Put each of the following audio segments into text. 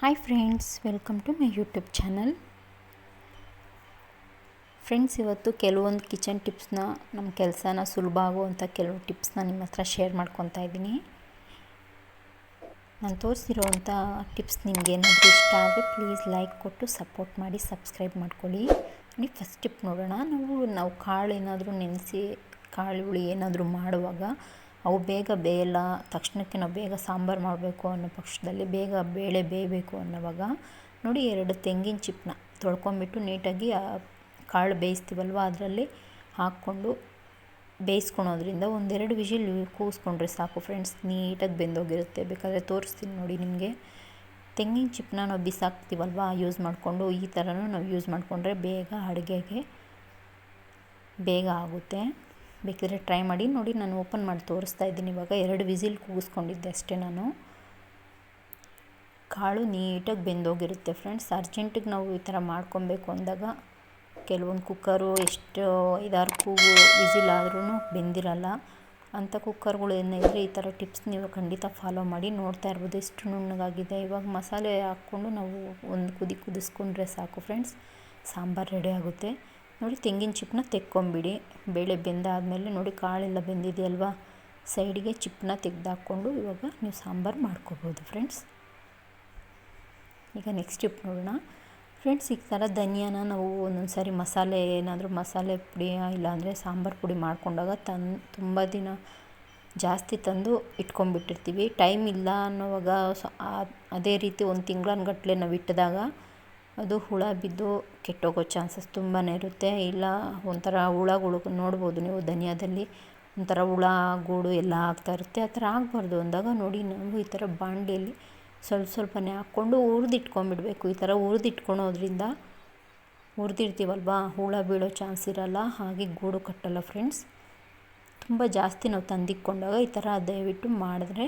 Hi friends welcome to my YouTube channel friends ಇವತ್ತು ಕೆಲವೊಂದು kitchen ಟಿಪ್ಸ್ನ ನಮ್ಮ ಕೆಲಸನ ಸುಲಭ ಆಗುವಂಥ ಕೆಲವು ಟಿಪ್ಸ್ನ ನಿಮ್ಮ ಹತ್ರ ಶೇರ್ ಮಾಡ್ಕೊತಾ ಇದ್ದೀನಿ. ನಾನು ತೋರಿಸಿರೋವಂಥ ಟಿಪ್ಸ್ ನಿಮ್ಗೆ ಏನಾದರೂ ಇಷ್ಟ ಆದರೆ ಪ್ಲೀಸ್ ಲೈಕ್ ಕೊಟ್ಟು ಸಪೋರ್ಟ್ ಮಾಡಿ ಸಬ್ಸ್ಕ್ರೈಬ್ ಮಾಡ್ಕೊಳ್ಳಿ. ನೋಡಿ ಫಸ್ಟ್ ಟಿಪ್ ನೋಡೋಣ. ನಾವು ನಾವು ಕಾಳು ಏನಾದರೂ ನೆನೆಸಿ, ಕಾಳು ಹುಳಿ ಏನಾದರೂ ಮಾಡುವಾಗ ಅವು ಬೇಗ ಬೇಯಲ್ಲ, ತಕ್ಷಣಕ್ಕೆ ನಾವು ಬೇಗ ಸಾಂಬಾರು ಮಾಡಬೇಕು ಅನ್ನೋ ಪಕ್ಷದಲ್ಲಿ ಬೇಗ ಬೇಳೆ ಬೇಯಬೇಕು ಅನ್ನೋವಾಗ ನೋಡಿ ಎರಡು ತೆಂಗಿನ ಚಿಪ್ಪನ್ನ ತೊಳ್ಕೊಂಬಿಟ್ಟು ನೀಟಾಗಿ ಕಾಳು ಬೇಯಿಸ್ತೀವಲ್ವ ಅದರಲ್ಲಿ ಹಾಕ್ಕೊಂಡು ಬೇಯಿಸ್ಕೊಳೋದ್ರಿಂದ ಒಂದೆರಡು ವಿಷಿಲ್ ಕೂಸ್ಕೊಂಡ್ರೆ ಸಾಕು ಫ್ರೆಂಡ್ಸ್, ನೀಟಾಗಿ ಬೆಂದೋಗಿರುತ್ತೆ. ಬೇಕಾದರೆ ತೋರಿಸ್ತೀನಿ ನೋಡಿ ನಿಮಗೆ. ತೆಂಗಿನ ಚಿಪ್ಪನ್ನ ನಾವು ಬಿಸಾಕ್ತೀವಲ್ವ, ಯೂಸ್ ಮಾಡಿಕೊಂಡು ಈ ಥರನೂ ನಾವು ಯೂಸ್ ಮಾಡಿಕೊಂಡ್ರೆ ಬೇಗ ಅಡುಗೆಗೆ ಬೇಗ ಆಗುತ್ತೆ. ಬೇಕಿದ್ರೆ ಟ್ರೈ ಮಾಡಿ ನೋಡಿ, ನಾನು ಓಪನ್ ಮಾಡಿ ತೋರಿಸ್ತಾ ಇದ್ದೀನಿ. ಇವಾಗ ಎರಡು ವಿಸಿಲ್ ಕೂಗಿಸ್ಕೊಂಡಿದ್ದೆ ಅಷ್ಟೇ ನಾನು. ಕಾಳು ನೀಟಾಗಿ ಬೆಂದೋಗಿರುತ್ತೆ ಫ್ರೆಂಡ್ಸ್ ಅರ್ಜೆಂಟಿಗೆ ನಾವು ಈ ಥರ ಮಾಡ್ಕೊಬೇಕು ಅಂದಾಗ ಕೆಲವೊಂದು ಕುಕ್ಕರು ಎಷ್ಟು ಐದಾರು ಕೂಗು ವಿಸಿಲ್ ಆದ್ರೂ ಬೆಂದಿರಲ್ಲ. ಅಂಥ ಕುಕ್ಕರ್ಗಳು ಏನಿದ್ರೆ ಈ ಥರ ಟಿಪ್ಸ್ ನೀವು ಖಂಡಿತ ಫಾಲೋ ಮಾಡಿ. ನೋಡ್ತಾ ಇರ್ಬೋದು ಎಷ್ಟು ನುಣ್ಣಗಾಗಿದೆ. ಇವಾಗ ಮಸಾಲೆ ಹಾಕ್ಕೊಂಡು ನಾವು ಒಂದು ಕುದಿ ಕುದಿಸ್ಕೊಂಡ್ರೆ ಸಾಕು ಫ್ರೆಂಡ್ಸ್ ಸಾಂಬಾರು ರೆಡಿ ಆಗುತ್ತೆ. ನೋಡಿ ತೆಂಗಿನ ಚಿಪ್ಪನ್ನ ತೆಕ್ಕೊಂಬಿಡಿ. ಬೇಳೆ ಬೆಂದಾದಮೇಲೆ ನೋಡಿ ಕಾಳೆಲ್ಲ ಬೆಂದಿದೆಯಲ್ವಾ? ಸೈಡಿಗೆ ಚಿಪ್ಪನ್ನ ತೆಗೆದಾಕ್ಕೊಂಡು ಇವಾಗ ನೀವು ಸಾಂಬಾರು ಮಾಡ್ಕೋಬೋದು ಫ್ರೆಂಡ್ಸ್ ಈಗ ನೆಕ್ಸ್ಟ್ ಟಿಪ್ ನೋಡೋಣ. ಫ್ರೆಂಡ್ಸ್ ಈ ಥರ ಧನಿಯಾನ ನಾವು ಒಂದೊಂದು ಸಾರಿ ಮಸಾಲೆ ಏನಾದರೂ ಮಸಾಲೆ ಪುಡಿ ಇಲ್ಲಾಂದರೆ ಸಾಂಬಾರು ಪುಡಿ ಮಾಡ್ಕೊಂಡಾಗ ತನ್ ತುಂಬ ದಿನ ಜಾಸ್ತಿ ತಂದು ಇಟ್ಕೊಂಡ್ಬಿಟ್ಟಿರ್ತೀವಿ. ಟೈಮ್ ಇಲ್ಲ ಅನ್ನೋವಾಗ ಅದೇ ರೀತಿ ಒಂದು ತಿಂಗಳನ್ಗಟ್ಲೆ ನಾವು ಇಟ್ಟಿದಾಗ ಅದು ಹುಳ ಬಿದ್ದು ಕೆಟ್ಟೋಗೋ ಚಾನ್ಸಸ್ ತುಂಬಾ ಇರುತ್ತೆ. ಇಲ್ಲ, ಒಂಥರ ಹುಳಗಳು ನೋಡ್ಬೋದು ನೀವು ಧನಿಯಾದಲ್ಲಿ. ಒಂಥರ ಹುಳ, ಗೂಡು ಎಲ್ಲ ಆಗ್ತಾ ಇರುತ್ತೆ. ಆ ಥರ ಆಗಬಾರ್ದು ಅಂದಾಗ ನೋಡಿ ನಾವು ಈ ಥರ ಬಾಂಡೆಯಲ್ಲಿ ಸ್ವಲ್ಪ ಸ್ವಲ್ಪನೇ ಹಾಕ್ಕೊಂಡು ಹುರಿದಿಟ್ಕೊಂಡ್ಬಿಡ್ಬೇಕು. ಈ ಥರ ಹುರಿದಿಟ್ಕೊಳೋದ್ರಿಂದ ಹುರಿದಿರ್ತೀವಲ್ವ? ಹುಳ ಬೀಳೋ ಚಾನ್ಸ್ ಇರಲ್ಲ. ಹಾಗೆ ಗೂಡು ಕಟ್ಟಲ್ಲ ಫ್ರೆಂಡ್ಸ್. ತುಂಬ ಜಾಸ್ತಿ ನಾವು ತಂದಿಕ್ಕೊಂಡಾಗ ಈ ಥರ ದಯವಿಟ್ಟು ಮಾಡಿದ್ರೆ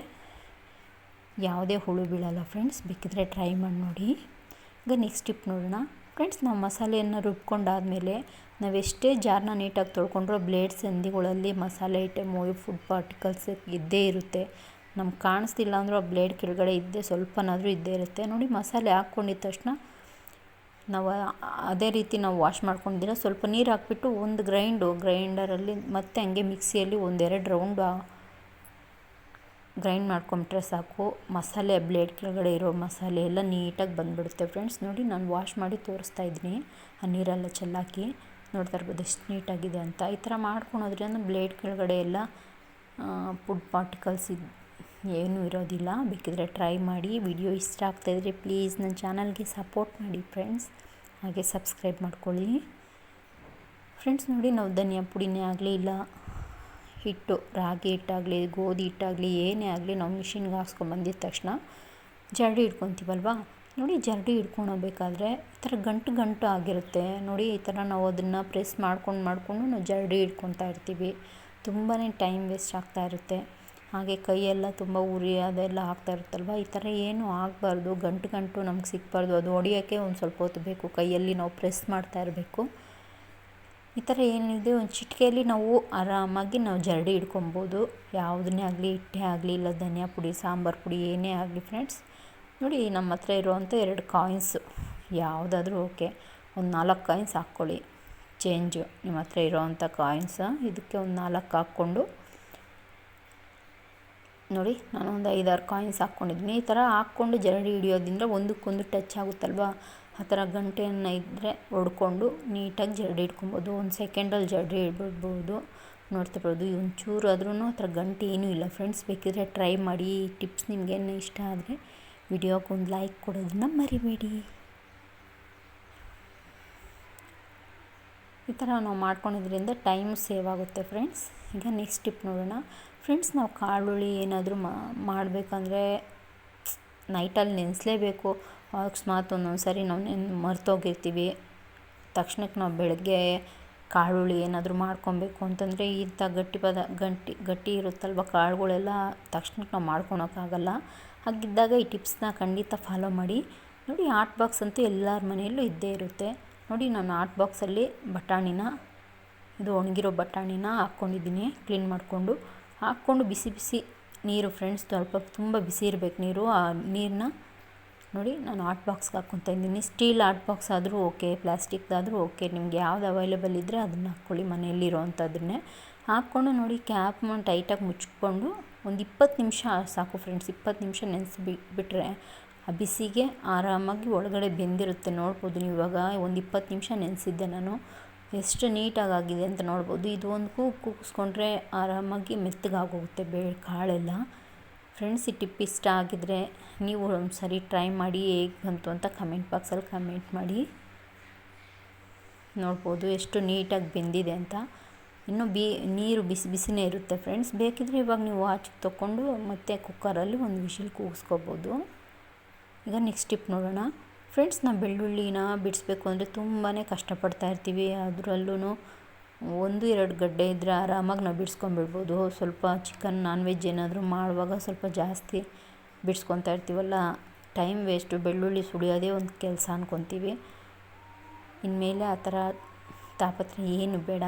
ಯಾವುದೇ ಹುಳು ಬೀಳಲ್ಲ ಫ್ರೆಂಡ್ಸ್. ಬೇಕಿದ್ರೆ ಟ್ರೈ ಮಾಡಿ ನೋಡಿ. ಈಗ ನೆಕ್ಸ್ಟ್ ಟಿಪ್ ನೋಡೋಣ. ಫ್ರೆಂಡ್ಸ್ ನಾವು ಮಸಾಲೆಯನ್ನು ರುಬ್ಕೊಂಡಾದಮೇಲೆ ನಾವೆಷ್ಟೇ ಜಾರ್ನ ನೀಟಾಗಿ ತೊಳ್ಕೊಂಡ್ರೂ ಬ್ಲೇಡ್ ಹಂದಿಗಳಲ್ಲಿ ಮಸಾಲೆ ಐಟಮು ಫುಡ್ ಪಾರ್ಟಿಕಲ್ಸ್ ಇದ್ದೇ ಇರುತ್ತೆ. ನಮ್ಗೆ ಕಾಣಿಸ್ತಿಲ್ಲ ಅಂದರೂ ಆ ಬ್ಲೇಡ್ ಕೆಳಗಡೆ ಇದ್ದೇ ಸ್ವಲ್ಪನಾದರೂ ಇದ್ದೇ ಇರುತ್ತೆ. ನೋಡಿ, ಮಸಾಲೆ ಹಾಕ್ಕೊಂಡಿದ್ದ ತಕ್ಷಣ ನಾವು ಅದೇ ರೀತಿ ನಾವು ವಾಶ್ ಮಾಡ್ಕೊಂಡಿದ್ದೀರ. ಸ್ವಲ್ಪ ನೀರು ಹಾಕ್ಬಿಟ್ಟು ಒಂದು ಗ್ರೈಂಡು ಗ್ರೈಂಡರಲ್ಲಿ ಮತ್ತೆ ಹಂಗೆ ಮಿಕ್ಸಿಯಲ್ಲಿ ಒಂದೆರಡು ರೌಂಡ್ ಗ್ರೈಂಡ್ ಮಾಡ್ಕೊಂಬಿಟ್ರೆ ಸಾಕು. ಮಸಾಲೆ, ಬ್ಲೇಡ್ ಕೆಳಗಡೆ ಇರೋ ಮಸಾಲೆ ಎಲ್ಲ ನೀಟಾಗಿ ಬಂದುಬಿಡುತ್ತೆ ಫ್ರೆಂಡ್ಸ್. ನೋಡಿ, ನಾನು ವಾಶ್ ಮಾಡಿ ತೋರಿಸ್ತಾ ಇದ್ದೀನಿ. ಆ ನೀರೆಲ್ಲ ಚೆಲ್ಲಾಕಿ. ನೋಡ್ತಾ ಇರ್ಬೋದು ಎಷ್ಟು ನೀಟಾಗಿದೆ ಅಂತ. ಈ ಥರ ಮಾಡ್ಕೊಳೋದ್ರಿಂದ ಬ್ಲೇಡ್ ಕೆಳಗಡೆ ಎಲ್ಲ ಫುಡ್ ಪಾರ್ಟಿಕಲ್ಸ್ ಇದು, ಏನೂ ಇರೋದಿಲ್ಲ. ಬೇಕಿದ್ರೆ ಟ್ರೈ ಮಾಡಿ. ವಿಡಿಯೋ ಇಷ್ಟ ಆಗ್ತಾಯಿದ್ರೆ ಪ್ಲೀಸ್ ನನ್ನ ಚಾನಲ್ಗೆ ಸಪೋರ್ಟ್ ಮಾಡಿ ಫ್ರೆಂಡ್ಸ್. ಹಾಗೆ ಸಬ್ಸ್ಕ್ರೈಬ್ ಮಾಡ್ಕೊಳ್ಳಿ. ಫ್ರೆಂಡ್ಸ್, ನೋಡಿ, ನಾವು ಧನಿಯಾ ಪುಡಿನೇ ಆಗಲಿ ಇಲ್ಲ. ಹಿಟ್ಟು, ರಾಗಿ ಹಿಟ್ಟಾಗಲಿ, ಗೋಧಿ ಹಿಟ್ಟಾಗಲಿ, ಏನೇ ಆಗಲಿ ನಾವು ಮಿಷಿನ್ಗೆ ಹಾಕ್ಸ್ಕೊಂಡು ಬಂದಿದ ತಕ್ಷಣ ಜರಡಿ ಹಿಡ್ಕೊತೀವಲ್ವ? ನೋಡಿ ಜರಡಿ ಹಿಡ್ಕೊಳಬೇಕಾದ್ರೆ ಈ ಥರ ಗಂಟು ಗಂಟು ಆಗಿರುತ್ತೆ. ನೋಡಿ ಈ ಥರ ನಾವು ಅದನ್ನು ಪ್ರೆಸ್ ಮಾಡ್ಕೊಂಡು ಮಾಡಿಕೊಂಡು ನಾವು ಜರಡಿ ಹಿಡ್ಕೊತಾ ಇರ್ತೀವಿ. ತುಂಬಾ ಟೈಮ್ ವೇಸ್ಟ್ ಆಗ್ತಾ ಇರುತ್ತೆ. ಹಾಗೆ ಕೈಯೆಲ್ಲ ತುಂಬ ಉರಿ ಅದೆಲ್ಲ ಆಗ್ತಾ ಇರುತ್ತಲ್ವ? ಈ ಥರ ಏನೂ ಆಗಬಾರ್ದು. ಗಂಟು ಗಂಟು ನಮ್ಗೆ ಸಿಗಬಾರ್ದು. ಅದು ಹೊಡಿಯೋಕ್ಕೆ ಒಂದು ಸ್ವಲ್ಪ ಹೊತ್ತು ಬೇಕು. ಕೈಯಲ್ಲಿ ನಾವು ಪ್ರೆಸ್ ಮಾಡ್ತಾ ಇರಬೇಕು. ಈ ಥರ ಏನಿದೆ, ಒಂದು ಚಿಟಿಕೆಯಲ್ಲಿ ನಾವು ಆರಾಮಾಗಿ ನಾವು ಜರಡಿ ಹಿಡ್ಕೊಬೋದು. ಯಾವುದನ್ನೇ ಆಗಲಿ, ಹಿಟ್ಟೇ ಆಗಲಿ, ಇಲ್ಲ ಧನಿಯಾ ಪುಡಿ, ಸಾಂಬಾರು ಪುಡಿ, ಏನೇ ಆಗಲಿ ಫ್ರೆಂಡ್ಸ್ ನೋಡಿ, ನಮ್ಮ ಹತ್ರ ಇರುವಂಥ ಎರಡು ಕಾಯಿನ್ಸು ಯಾವುದಾದ್ರೂ ಓಕೆ ಒಂದು ನಾಲ್ಕು ಕಾಯಿನ್ಸ್ ಹಾಕ್ಕೊಳ್ಳಿ. ಚೇಂಜು ನಿಮ್ಮ ಹತ್ರ ಇರೋವಂಥ ಕಾಯಿನ್ಸ ಇದಕ್ಕೆ ಒಂದು ನಾಲ್ಕು ಹಾಕ್ಕೊಂಡು. ನೋಡಿ, ನಾನು ಒಂದು ಐದಾರು ಕಾಯಿನ್ಸ್ ಹಾಕ್ಕೊಂಡಿದ್ದೀನಿ. ಈ ಥರ ಹಾಕ್ಕೊಂಡು ಜರಡಿ ಹಿಡಿಯೋದ್ರಿಂದ ಒಂದಕ್ಕೊಂದು ಟಚ್ ಆಗುತ್ತಲ್ವ? ಆ ಥರ ಗಂಟೆಯನ್ನು ಇದ್ದರೆ ಹೊಡ್ಕೊಂಡು ನೀಟಾಗಿ ಜರಡಿ ಹಿಡ್ಕೊಬೋದು ಒಂದು ಸೆಕೆಂಡಲ್ಲಿ ಜರಡಿ ಹಿಡ್ಬಿಡ್ಬೋದು ನೋಡ್ತಿರ್ಬೋದು. ಒಂಚೂರು ಆದ್ರೂ ಆ ಥರ ಗಂಟೆ ಏನೂ ಇಲ್ಲ. ಫ್ರೆಂಡ್ಸ್, ಬೇಕಿದ್ರೆ ಟ್ರೈ ಮಾಡಿ. ಈ ಟಿಪ್ಸ್ ನಿಮಗೇನು ಇಷ್ಟ ಆದರೆ ವಿಡಿಯೋಗೆ ಒಂದು ಲೈಕ್ ಕೊಡೋದನ್ನ ಮರಿಬೇಡಿ. ಈ ಥರ ನಾವು ಮಾಡ್ಕೊಳೋದ್ರಿಂದ ಟೈಮ್ ಸೇವ್ ಆಗುತ್ತೆ ಫ್ರೆಂಡ್ಸ್. ಈಗ ನೆಕ್ಸ್ಟ್ ಟಿಪ್ ನೋಡೋಣ. ಫ್ರೆಂಡ್ಸ್, ನಾವು ಕಾಳುಳ್ಳಿ ಏನಾದರೂ ಮಾಡಬೇಕಂದ್ರೆ ನೈಟಲ್ಲಿ ನೆನೆಸಲೇಬೇಕು. ಅಕಸ್ಮಾತ್ ಒಂದೊಂದು ಸಾರಿ ನಾವು ನೆನ್ ಮರ್ತೋಗಿರ್ತೀವಿ. ತಕ್ಷಣಕ್ಕೆ ನಾವು ಬೆಳಗ್ಗೆ ಕಾಳುಳ್ಳಿ ಏನಾದರೂ ಮಾಡ್ಕೊಬೇಕು ಅಂತಂದರೆ ಇಂಥ ಗಟ್ಟಿ ಪದ ಗಂಟಿ ಗಟ್ಟಿ ಇರುತ್ತಲ್ವ ಕಾಳುಗಳೆಲ್ಲ ತಕ್ಷಣಕ್ಕೆ ನಾವು ಮಾಡ್ಕೊಳೋಕ್ಕಾಗಲ್ಲ. ಹಾಗಿದ್ದಾಗ ಈ ಟಿಪ್ಸ್ನ ಖಂಡಿತ ಫಾಲೋ ಮಾಡಿ. ನೋಡಿ ಆಟ್ ಬಾಕ್ಸ್ ಅಂತೂ ಎಲ್ಲರ ಮನೆಯಲ್ಲೂ ಇದ್ದೇ ಇರುತ್ತೆ. ನೋಡಿ ನಾನು ಆಟ್ ಬಾಕ್ಸಲ್ಲಿ ಬಟಾಣಿನ, ಇದು ಒಣಗಿರೋ ಬಟಾಣಿನ ಹಾಕ್ಕೊಂಡಿದ್ದೀನಿ, ಕ್ಲೀನ್ ಮಾಡಿಕೊಂಡು. ಹಾಕ್ಕೊಂಡು ಬಿಸಿ ಬಿಸಿ ನೀರು ಫ್ರೆಂಡ್ಸ್, ಸ್ವಲ್ಪ ತುಂಬ ಬಿಸಿ ಇರಬೇಕು ನೀರು. ಆ ನೀರನ್ನ ನೋಡಿ, ನಾನು ಆರ್ಟ್ ಬಾಕ್ಸ್ಗೆ ಹಾಕ್ಕೊತಾ ಇದ್ದೀನಿ. ಸ್ಟೀಲ್ ಆರ್ಟ್ ಬಾಕ್ಸ್ ಆದರೂ ಓಕೆ ಪ್ಲಾಸ್ಟಿಕ್ದಾದರೂ ಓಕೆ ನಿಮ್ಗೆ ಯಾವ್ದು ಅವೈಲೇಬಲ್ ಇದ್ದರೆ ಅದನ್ನು ಹಾಕ್ಕೊಳ್ಳಿ ಮನೆಯಲ್ಲಿರೋ ಅಂಥದ್ದನ್ನೇ ಹಾಕ್ಕೊಂಡು ನೋಡಿ ಕ್ಯಾಪ್ ಟೈಟಾಗಿ ಮುಚ್ಕೊಂಡು ಒಂದು ಇಪ್ಪತ್ತು ನಿಮಿಷ ಸಾಕು ಫ್ರೆಂಡ್ಸ್ ಇಪ್ಪತ್ತು ನಿಮಿಷ ನೆನೆಸಿ ಬಿಟ್ಟರೆ ಆ ಬಿಸಿಗೆ ಆರಾಮಾಗಿ ಒಳಗಡೆ ಬೆಂದಿರುತ್ತೆ. ನೋಡ್ಬೋದು ನೀವು ಇವಾಗ ಒಂದು ಇಪ್ಪತ್ತು ನಿಮಿಷ ನೆನೆಸಿದ್ದೆ ನಾನು. ಎಷ್ಟು ನೀಟಾಗಿ ಆಗಿದೆ ಅಂತ ನೋಡ್ಬೋದು. ಇದು ಒಂದು ಕೂಗು ಕೂಗಿಸ್ಕೊಂಡ್ರೆ ಆರಾಮಾಗಿ ಮೆತ್ತಗಾಗೋಗುತ್ತೆ, ಬೇಳೆ ಕಾಳೆಲ್ಲ. ಫ್ರೆಂಡ್ಸ್ ಈ ಟಿಪ್ ಇಷ್ಟ ಆಗಿದ್ರೆ ನೀವು ಒಂದು ಸರಿ ಟ್ರೈ ಮಾಡಿ ಹೇಗೆ ಬಂತು ಅಂತ ಕಮೆಂಟ್ ಬಾಕ್ಸಲ್ಲಿ ಕಮೆಂಟ್ ಮಾಡಿ. ನೋಡ್ಬೋದು ಎಷ್ಟು ನೀಟಾಗಿ ಬೆಂದಿದೆ ಅಂತ. ಇನ್ನು ಬಿ, ನೀರು ಬಿಸಿ, ಬಿಸಿನೇ ಇರುತ್ತೆ ಫ್ರೆಂಡ್ಸ್ ಬೇಕಿದ್ರೆ ಇವಾಗ ನೀವು ವಾಚ್ ತೊಗೊಂಡು ಮತ್ತೆ ಕುಕ್ಕರಲ್ಲಿ ಒಂದು ವಿಷಿಲ್ ಕೂಗಿಸ್ಕೋಬೋದು. ಈಗ ನೆಕ್ಸ್ಟ್ ಟಿಪ್ ನೋಡೋಣ. ಫ್ರೆಂಡ್ಸ್ ನಾವು ಬೆಳ್ಳುಳ್ಳಿನ ಬಿಡಿಸ್ಬೇಕು ಅಂದರೆ ತುಂಬಾ ಕಷ್ಟಪಡ್ತಾ ಇರ್ತೀವಿ. ಅದರಲ್ಲೂ ಒಂದು ಎರಡು ಗಡ್ಡೆ ಇದ್ದರೆ ಆರಾಮಾಗಿ ನಾವು ಬಿಡ್ಸ್ಕೊಂಬಿಡ್ಬೋದು. ಸ್ವಲ್ಪ ಚಿಕನ್ ನಾನ್ ವೆಜ್ ಏನಾದರೂ ಮಾಡುವಾಗ ಸ್ವಲ್ಪ ಜಾಸ್ತಿ ಬಿಡಿಸ್ಕೊತಾ ಇರ್ತೀವಲ್ಲ ಟೈಮ್ ವೇಸ್ಟು ಬೆಳ್ಳುಳ್ಳಿ ಸುಳಿಯೋದೇ ಒಂದು ಕೆಲಸ ಅಂದ್ಕೊತೀವಿ ಇನ್ಮೇಲೆ ಆ ಥರ ತಾಪತ್ರೆ ಏನು ಬೇಡ.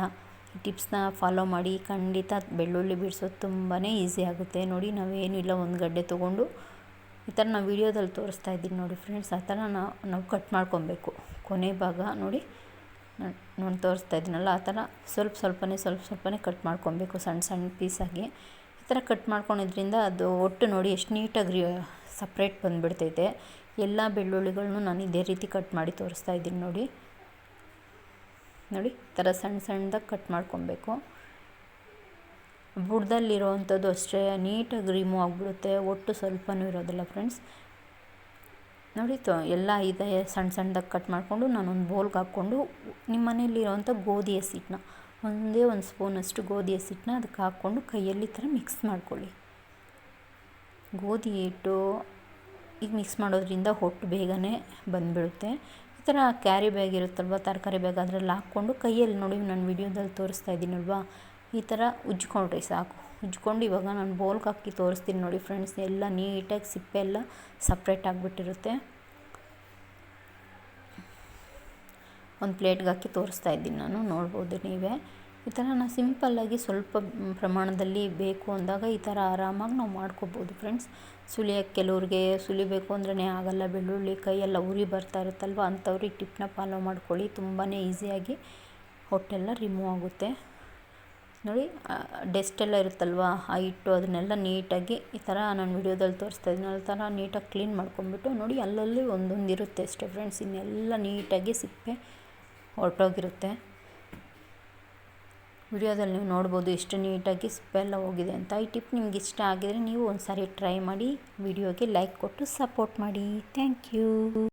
ಈ ಟಿಪ್ಸ್ನ ಫಾಲೋ ಮಾಡಿ, ಖಂಡಿತ ಬೆಳ್ಳುಳ್ಳಿ ಬಿಡಿಸೋದು ತುಂಬಾ ಈಸಿ ಆಗುತ್ತೆ. ನೋಡಿ ನಾವೇನು ಇಲ್ಲ, ಒಂದು ಗಡ್ಡೆ ತೊಗೊಂಡು ಈ ಥರ ನಾವು ವಿಡಿಯೋದಲ್ಲಿ ತೋರಿಸ್ತಾ ಇದ್ದೀನಿ ನೋಡಿ ಫ್ರೆಂಡ್ಸ್ ಆ ಥರ ನಾವು ನಾವು ಕಟ್ ಮಾಡ್ಕೊಬೇಕು. ಕೊನೆ ಭಾಗ ನೋಡಿ. ನಾನು ತೋರಿಸ್ತಾ ಇದ್ದೀನಲ್ಲ, ಆ ಥರ ಸ್ವಲ್ಪ ಸ್ವಲ್ಪನೇ ಸ್ವಲ್ಪ ಸ್ವಲ್ಪನೇ ಕಟ್ ಮಾಡ್ಕೊಬೇಕು, ಸಣ್ಣ ಸಣ್ಣ ಪೀಸಾಗಿ ಈ ಥರ ಕಟ್ ಮಾಡ್ಕೊಂಡಿದ್ರಿಂದ ಅದು ಒಟ್ಟು ನೋಡಿ ಎಷ್ಟು ನೀಟಾಗಿ ಸಪ್ರೇಟ್ ಬಂದುಬಿಡ್ತೈತೆ. ಎಲ್ಲ ಬೆಳ್ಳುಳ್ಳಿಗಳನ್ನೂ ನಾನು ಇದೇ ರೀತಿ ಕಟ್ ಮಾಡಿ ತೋರಿಸ್ತಾ ಇದ್ದೀನಿ ನೋಡಿ. ನೋಡಿ, ಈ ಥರ ಸಣ್ಣ ಸಣ್ಣದಾಗಿ ಕಟ್ ಮಾಡ್ಕೊಬೇಕು. ಬುಡದಲ್ಲಿರೋವಂಥದ್ದು ಅಷ್ಟೇ, ನೀಟಾಗಿ ರಿಮೂವ್ ಆಗಿಬಿಡುತ್ತೆ, ಒಟ್ಟು ಸ್ವಲ್ಪನೂ ಇರೋದಿಲ್ಲ ಫ್ರೆಂಡ್ಸ್ ನೋಡಿ ತೊ ಎಲ್ಲ ಇದೆ ಸಣ್ಣ ಸಣ್ಣದಾಗಿ ಕಟ್ ಮಾಡಿಕೊಂಡು ನಾನೊಂದು ಬೋಲ್ಗೆ ಹಾಕ್ಕೊಂಡು ನಿಮ್ಮ ಮನೆಯಲ್ಲಿರೋವಂಥ ಗೋಧಿ ಹಸಿಟ್ಟನ್ನ ಒಂದೇ ಒಂದು ಸ್ಪೂನಷ್ಟು ಗೋಧಿ ಹಸಿಟ್ಟನ್ನ ಅದಕ್ಕೆ ಹಾಕ್ಕೊಂಡು ಕೈಯಲ್ಲಿ ಥರ ಮಿಕ್ಸ್ ಮಾಡ್ಕೊಳ್ಳಿ. ಗೋಧಿ ಹಿಟ್ಟು ಈಗ ಮಿಕ್ಸ್ ಮಾಡೋದ್ರಿಂದ ಹೊಟ್ಟು ಬೇಗನೆ ಬಂದುಬಿಡುತ್ತೆ. ಈ ಥರ ಕ್ಯಾರಿ ಬ್ಯಾಗ್ ಇರುತ್ತಲ್ವ, ತರಕಾರಿ ಬ್ಯಾಗ್ ಅದರಲ್ಲಿ ಹಾಕ್ಕೊಂಡು ಕೈಯಲ್ಲಿ ನೋಡಿ, ನಾನು ವಿಡಿಯೋದಲ್ಲಿ ತೋರಿಸ್ತಾ ಇದ್ದೀನಲ್ವಾ, ಈ ಥರ ಉಜ್ಕೊಂಡ್ರಿ ಸಾಕು. ಉಜ್ಕೊಂಡು ಇವಾಗ ನಾನು ಬೌಲ್ಗೆ ಹಾಕಿ ತೋರಿಸ್ತೀನಿ ನೋಡಿ ಫ್ರೆಂಡ್ಸ್, ಎಲ್ಲ ನೀಟಾಗಿ ಸಿಪ್ಪೆ ಎಲ್ಲ ಸಪ್ರೇಟ್ ಆಗಿಬಿಟ್ಟಿರುತ್ತೆ. ಒಂದು ಪ್ಲೇಟ್ಗೆ ಹಾಕಿ ತೋರಿಸ್ತಾ ಇದ್ದೀನಿ ನಾನು, ನೋಡ್ಬೋದು ನೀವೇ. ಈ ಥರ ನಾನು ಸಿಂಪಲ್ಲಾಗಿ ಸ್ವಲ್ಪ ಪ್ರಮಾಣದಲ್ಲಿ ಬೇಕು ಅಂದಾಗ ಈ ಥರ ಆರಾಮಾಗಿ ನಾವು ಮಾಡ್ಕೋಬೋದು ಫ್ರೆಂಡ್ಸ್. ಸುಲಿಯೋಕ್ಕೆ ಕೆಲವ್ರಿಗೆ ಸುಲಿಬೇಕು ಅಂದ್ರೇ ಆಗಲ್ಲ, ಬೆಳ್ಳುಳ್ಳಿ ಕೈಯೆಲ್ಲ ಉರಿ ಬರ್ತಾ ಇರುತ್ತಲ್ವ, ಅಂಥವ್ರಿಗೆ ಟಿಪ್ನ ಫಾಲೋ ಮಾಡ್ಕೊಳ್ಳಿ ತುಂಬಾ ಈಸಿಯಾಗಿ ಹೊಟ್ಟೆಲ್ಲ ರಿಮೂವ್ ಆಗುತ್ತೆ. ನೋಡಿ ಡೆಸ್ಟೆಲ್ಲ ಇರುತ್ತಲ್ವ ಆ ಹಿಟ್ಟು ಅದನ್ನೆಲ್ಲ ನೀಟಾಗಿ ಈ ಥರ ನಾನು ವಿಡಿಯೋದಲ್ಲಿ ತೋರಿಸ್ತಾ ಇದ್ದೀನಿ. ಆ ಥರ ನೀಟಾಗಿ ಕ್ಲೀನ್ ಮಾಡ್ಕೊಂಡ್ಬಿಟ್ಟು ನೋಡಿ, ಅಲ್ಲಲ್ಲಿ ಒಂದೊಂದು ಇರುತ್ತೆ ಅಷ್ಟೇ ಫ್ರೆಂಡ್ಸ್ ಇನ್ನೆಲ್ಲ ನೀಟಾಗಿ ಸಿಪ್ಪೆ ಹೊರಟೋಗಿರುತ್ತೆ. ವಿಡಿಯೋದಲ್ಲಿ ನೀವು ನೋಡ್ಬೋದು ಎಷ್ಟು ನೀಟಾಗಿ ಸಿಪ್ಪೆ ಎಲ್ಲ ಹೋಗಿದೆ ಅಂತ. ಈ ಟಿಪ್ ನಿಮ್ಗೆ ಇಷ್ಟ ಆಗಿದರೆ ನೀವು ಒಂದು ಸಾರಿ ಟ್ರೈ ಮಾಡಿ, ವಿಡಿಯೋಗೆ ಲೈಕ್ ಕೊಟ್ಟು ಸಪೋರ್ಟ್ ಮಾಡಿ. Thank you